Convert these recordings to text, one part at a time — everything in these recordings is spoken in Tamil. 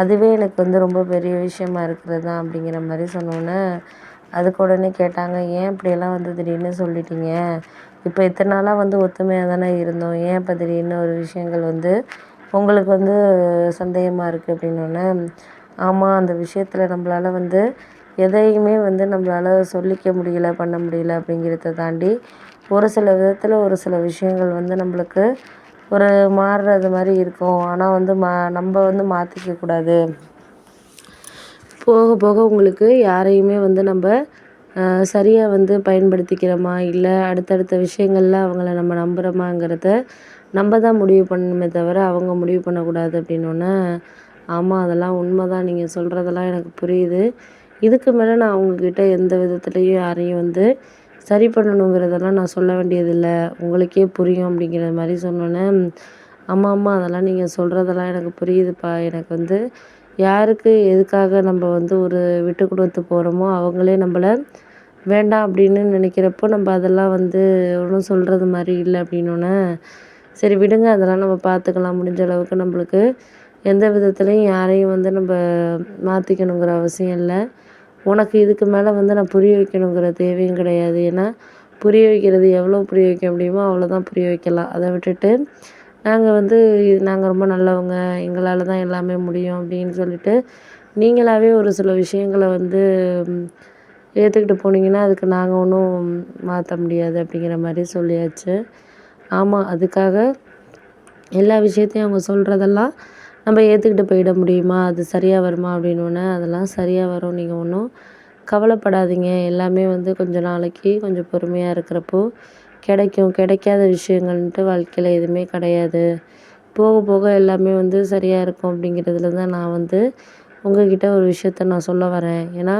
அதுவே எனக்கு வந்து ரொம்ப பெரிய விஷயமா இருக்கிறது தான் அப்படிங்கிற மாதிரி சொன்னோன்னே அதுக்கு உடனே கேட்டாங்க ஏன் இப்படியெல்லாம் வந்து திடீர்னு சொல்லிட்டீங்க? இப்போ இத்தனை நாளாக வந்து ஒத்துமையாக தானே இருந்தோம். ஏன் இப்போ திடீர்னு ஒரு விஷயங்கள் வந்து உங்களுக்கு வந்து சந்தேகமாக இருக்குது அப்படின்னோடனே ஆமாம் அந்த விஷயத்தில் நம்மளால் வந்து எதையுமே வந்து நம்மளால சொல்லிக்க முடியல பண்ண முடியல அப்படிங்கிறத தாண்டி ஒரு சில விதத்தில் ஒரு சில விஷயங்கள் வந்து நம்மளுக்கு ஒரு மாறுறது மாதிரி இருக்கும். ஆனால் வந்து மா நம்ம வந்து மாற்றிக்க கூடாது. போக போக உங்களுக்கு யாரையுமே வந்து நம்ம சரியாக வந்து பயன்படுத்திக்கிறோமா? இல்லை அடுத்தடுத்த விஷயங்களில் அவங்கள நம்ம நம்புகிறோமாங்கிறத நம்ம தான் முடிவு பண்ணணுமே தவிர அவங்க முடிவு பண்ணக்கூடாது அப்படின்னோடனே ஆமாம் அதெல்லாம் உண்மை தான் நீங்கள் சொல்கிறதெல்லாம் எனக்கு புரியுது. இதுக்கு மேலே நான் அவங்கக்கிட்ட எந்த விதத்துலேயும் யாரையும் வந்து சரி பண்ணணுங்கிறதெல்லாம் நான் சொல்ல வேண்டியதில்லை. உங்களுக்கே புரியும் அப்படிங்கிற மாதிரி சொன்னோன்னே ஆமாம் ஆமாம் அதெல்லாம் நீங்கள் சொல்கிறதெல்லாம் எனக்கு புரியுதுப்பா. எனக்கு வந்து யாருக்கு எதுக்காக நம்ம வந்து ஒரு விட்டு கொடுத்து போகிறோமோ அவங்களே நம்மளை வேண்டாம் அப்படின்னு நினைக்கிறப்போ நம்ம அதெல்லாம் வந்து ஒன்றும் சொல்கிறது மாதிரி இல்லை அப்படின்னோடனே சரி விடுங்க அதெல்லாம் நம்ம பார்த்துக்கலாம் முடிஞ்ச அளவுக்கு நம்மளுக்கு எந்த விதத்துலேயும் யாரையும் வந்து நம்ம மாற்றிக்கணுங்கிற அவசியம் இல்லை. உனக்கு இதுக்கு மேலே வந்து நான் புரிய வைக்கணுங்கிற தேவையும் கிடையாது. ஏன்னா புரிய வைக்கிறது எவ்வளோ புரிய வைக்க முடியுமோ அவ்வளோதான் புரிய வைக்கலாம். அதை விட்டுட்டு நாங்கள் வந்து நாங்கள் ரொம்ப நல்லவங்க எங்களால் தான் எல்லாமே முடியும் அப்படின்னு சொல்லிட்டு நீங்களாகவே ஒரு சில விஷயங்களை வந்து ஏற்றுக்கிட்டு போனீங்கன்னா அதுக்கு நாங்கள் ஒன்றும் மாற்ற முடியாது அப்படிங்கிற மாதிரி சொல்லியாச்சு. ஆமாம் அதுக்காக எல்லா விஷயத்தையும் அவங்க சொல்கிறதெல்லாம் நம்ம ஏற்றுக்கிட்டு போயிட முடியுமா? அது சரியாக வருமா? அப்படின்னோடனே அதெல்லாம் சரியாக வரும். நீங்கள் ஒன்றும் கவலைப்படாதீங்க. எல்லாமே வந்து கொஞ்சம் நாளைக்கு கொஞ்சம் பொறுமையாக இருக்கிறப்போ கிடைக்கும். கிடைக்காத விஷயங்கள்ன்ட்டு வாழ்க்கையில் எதுவுமே கிடையாது. போக போக எல்லாமே வந்து சரியாக இருக்கும். அப்படிங்கிறதுல தான் நான் வந்து உங்ககிட்ட ஒரு விஷயத்த நான் சொல்ல வரேன். ஏன்னா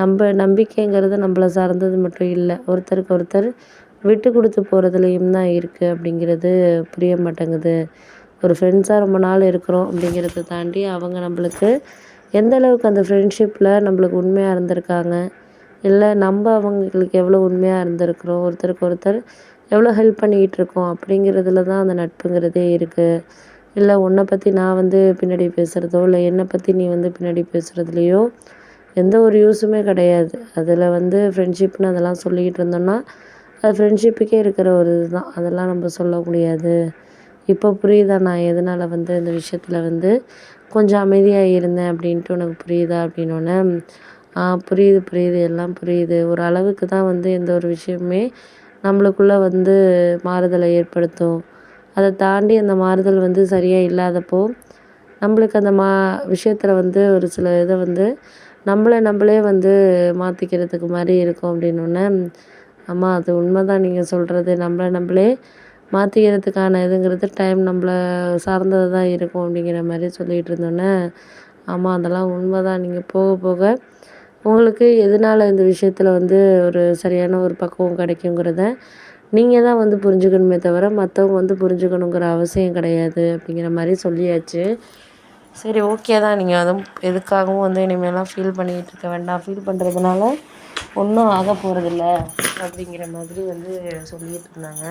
நம்ம நம்பிக்கைங்கிறது நம்மள சார்ந்தது மட்டும் இல்லை. ஒருத்தருக்கு ஒருத்தர் விட்டு கொடுத்து போகிறதுலையும் தான் இருக்குது அப்படிங்கிறது புரிய மாட்டேங்குது. ஒரு ஃப்ரெண்ட்ஸாக ரொம்ப நாள் இருக்கிறோம் அப்படிங்கிறத தாண்டி அவங்க நம்மளுக்கு எந்த அளவுக்கு அந்த ஃப்ரெண்ட்ஷிப்பில் நம்மளுக்கு உண்மையாக இருந்திருக்காங்க? இல்லை நம்ம அவங்களுக்கு எவ்வளோ உண்மையாக இருந்திருக்கிறோம்? ஒருத்தருக்கு ஒருத்தர் எவ்வளோ ஹெல்ப் பண்ணிக்கிட்டு இருக்கோம்? அப்படிங்கிறதுல தான் அந்த நட்புங்கிறதே இருக்குது இல்லை உன்னை பற்றி நான் வந்து பின்னாடி பேசுகிறதோ இல்லை என்னை பற்றி நீ வந்து பின்னாடி பேசுகிறதுலையோ எந்த ஒரு யூஸுமே கிடையாது. அதில் வந்து ஃப்ரெண்ட்ஷிப்னு அதெல்லாம் சொல்லிக்கிட்டு இருந்தோம்னா அது ஃப்ரெண்ட்ஷிப்புக்கே இருக்கிற ஒரு இதுதான். அதெல்லாம் நம்ம சொல்ல முடியாது. இப்போ புரியுதா நான் எதனால் வந்து இந்த விஷயத்தில் வந்து கொஞ்சம் அமைதியாக இருந்தேன் அப்படின்ட்டு உனக்கு புரியுதா அப்படின்னோடனே ஆ புரியுது புரியுது எல்லாம் புரியுது. ஒரு அளவுக்கு தான் வந்து எந்த ஒரு விஷயமுமே நம்மளுக்குள்ளே வந்து மாறுதலை ஏற்படுத்தும். அதை தாண்டி அந்த மாறுதல் வந்து சரியாக இல்லாதப்போ நம்மளுக்கு அந்த மா விஷயத்தில் வந்து ஒரு சில இதை வந்து நம்மளை நம்மளே வந்து மாற்றிக்கிறதுக்கு மாதிரி இருக்கும் அப்படின்னோடனே ஆமாம் அது உண்மை தான் நீங்கள் சொல்கிறது நம்மளை நம்மளே மாற்றிக்கிறதுக்கான இதுங்கிறது டைம் நம்மள சார்ந்தது தான் இருக்கும் அப்படிங்கிற மாதிரி சொல்லிகிட்டு இருந்தோன்னே ஆமாம் அதெல்லாம் உண்மை தான் நீங்கள் போக போக உங்களுக்கு எதனால் இந்த விஷயத்தில் வந்து ஒரு சரியான ஒரு பக்குவம் கிடைக்குங்கிறத நீங்கள் தான் வந்து புரிஞ்சுக்கணுமே தவிர மற்றவங்க வந்து புரிஞ்சுக்கணுங்கிற அவசியம் கிடையாது அப்படிங்கிற மாதிரி சொல்லியாச்சு. சரி ஓகே தான். நீங்கள் அதுவும் எதுக்காகவும் வந்து இனிமேலாம் ஃபீல் பண்ணிக்கிட்டு இருக்க வேண்டாம். ஃபீல் பண்ணுறதுனால ஒன்றும் ஆக போகிறதில்ல அப்படிங்கிற மாதிரி வந்து சொல்லிகிட்டு இருந்தாங்க.